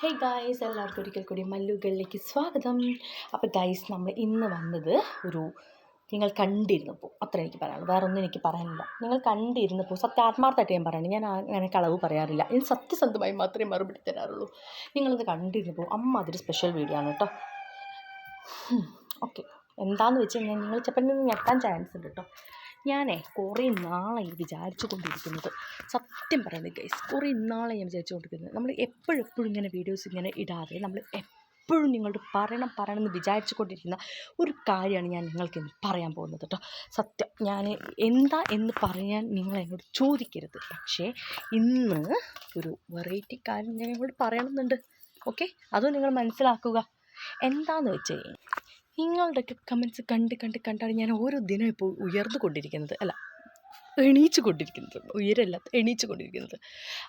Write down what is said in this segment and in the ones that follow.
Hey guys എല്ലാവർക്കും ഒരിക്കൽ കൂടി മല്ലുകളിലേക്ക് സ്വാഗതം. അപ്പോൾ ഗൈസ് നമ്മൾ ഇന്ന് വന്നത് ഒരു നിങ്ങൾ കണ്ടിരുന്നപ്പോൾ അത്ര എനിക്ക് പറയാനുള്ളൂ. വേറെ ഒന്നും എനിക്ക് പറയാനില്ല. നിങ്ങൾ കണ്ടിരുന്നപ്പോൾ സത്യ ആത്മാർത്ഥമായിട്ട് ഞാൻ പറയണം ഞാൻ അങ്ങനെ കളവ് പറയാറില്ല. ഞാൻ സത്യസന്ധമായി മാത്രമേ മറുപടി തരാറുള്ളൂ. നിങ്ങളത് കണ്ടിരുന്നപ്പോൾ അമ്മ അതൊരു സ്പെഷ്യൽ വീഡിയോ ആണ് കേട്ടോ. ഓക്കെ എന്താണെന്ന് വെച്ച് കഴിഞ്ഞാൽ നിങ്ങൾ ചിലപ്പോൾ ഞെട്ടാൻ ചാൻസ് ഉണ്ട് കേട്ടോ. ഞാനേ കുറേ നാളായി വിചാരിച്ചു കൊണ്ടിരിക്കുന്നത് സത്യം പറയുന്നത് ഗൈസ് കുറേ നാളെ ഞാൻ വിചാരിച്ചു കൊണ്ടിരിക്കുന്നത് നമ്മൾ എപ്പോഴും എപ്പോഴും ഇങ്ങനെ വീഡിയോസ് ഇങ്ങനെ ഇടാതെ നമ്മൾ എപ്പോഴും നിങ്ങളോട് പറയണം പറയണം എന്ന് വിചാരിച്ചു കൊണ്ടിരിക്കുന്ന ഒരു കാര്യമാണ് ഞാൻ നിങ്ങൾക്ക് ഇന്ന് പറയാൻ പോകുന്നത് കേട്ടോ സത്യം ഞാൻ എന്താ എന്ന് പറയാൻ നിങ്ങൾ എന്നോട് ചോദിക്കരുത്. പക്ഷേ ഇന്ന് ഒരു വെറൈറ്റി കാര്യം ഞാൻ നിങ്ങളോട് പറയണമെന്നുണ്ട്. ഓക്കെ അതും നിങ്ങൾ മനസ്സിലാക്കുക. എന്താണെന്ന് വെച്ച് കഴിഞ്ഞാൽ നിങ്ങളുടെയൊക്കെ കമൻസ് കണ്ട് കണ്ട് കണ്ടാണ് ഞാൻ ഓരോ ദിനം ഇപ്പോൾ ഉയർന്നു കൊണ്ടിരിക്കുന്നത് അല്ല എണീച്ചു കൊണ്ടിരിക്കുന്നത് ഉയരല്ല എണീച്ചു കൊണ്ടിരിക്കുന്നത്.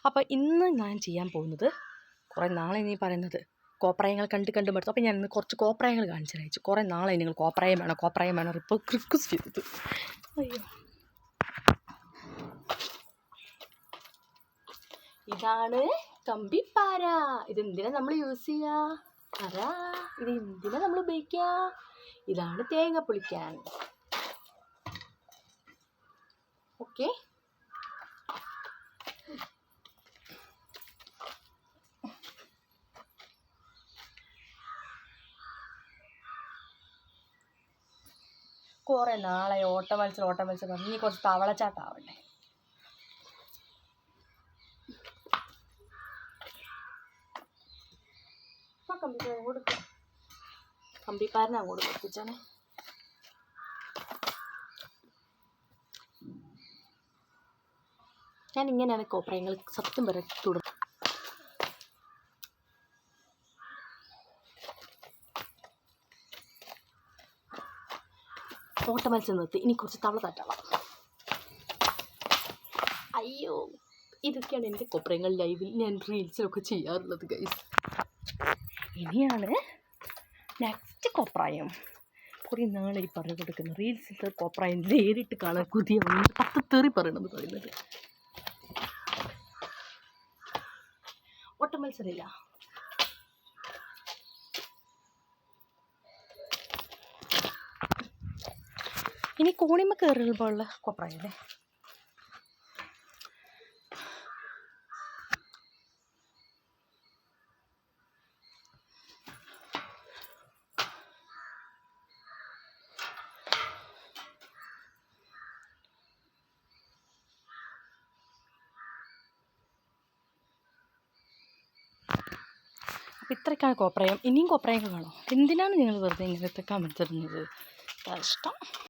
അപ്പോൾ ഇന്ന് ഞാൻ ചെയ്യാൻ പോകുന്നത് കുറേ നാളെ നീ പറയുന്നത് കോപ്രായങ്ങൾ കണ്ട് കണ്ട് മടുത്തു. അപ്പോൾ ഞാൻ ഇന്ന് കുറച്ച് കോപ്രായങ്ങൾ കാണിച്ചു അയച്ചു കുറേ നാളെ നിങ്ങൾ കോപ്രായം വേണം കോപ്രായം വേണം ഇപ്പോൾ റിക്വസ്റ്റ് ചെയ്തത് അയ്യോ. ഇതാണ് കമ്പിപ്പാര. ഇതെന്തിനാ നമ്മൾ യൂസ് ചെയ്യുക പറ ഇത് എന്തിനാ നമ്മൾ ഉപയോഗിക്കുക ഇതാണ് തേങ്ങ പൊളിക്കാൻ. ഓക്കെ. കുറേ നാളെ ഓട്ട മത്സരം ഓട്ട മത്സരം പറഞ്ഞ് ഇനി കുറച്ച് തവളച്ചാട്ടാവണ്ടേ കമ്പിപ്പാരൻ അങ്ങോട്ട് കമ്പിപ്പാരനെ അങ്ങോട്ട് ഞാൻ ഇങ്ങനെയാണ് കോപ്രയങ്ങൾ സത്യം വരെ തുടങ്ങും ഓട്ട മത്സ്യം നിർത്തി. ഇനി കുറച്ച് തവള തട്ടണം. അയ്യോ ഇതൊക്കെയാണ് എന്റെ കൊപ്രയങ്ങൾ ലൈവിൽ ഞാൻ റീൽസിലൊക്കെ ചെയ്യാറുള്ളത് ഗൈസ് ഇനിയാണ് നെക്സ്റ്റ് കോപ്രായം. കുറേ ഈ പറഞ്ഞു കൊടുക്കുന്നു. റീൽസിൽ കോപ്രായം നേരിട്ട് കാണാൻ കുതിയ പത്ത് തെറി പറയണമെന്ന് പറയുന്നത്. ഒട്ട മത്സരമില്ല. ഇനി കോണിമ കയറുമ്പോൾ ഉള്ള അപ്പോൾ ഇത്രയ്ക്കാണ് കോപ്രായം. ഇനിയും കോപ്രായം കാണുമോ? എന്തിനാണ് നിങ്ങൾ വെറുതെ ഇങ്ങനത്തെ കമന്റ് തരുന്നത് ഇഷ്ടം.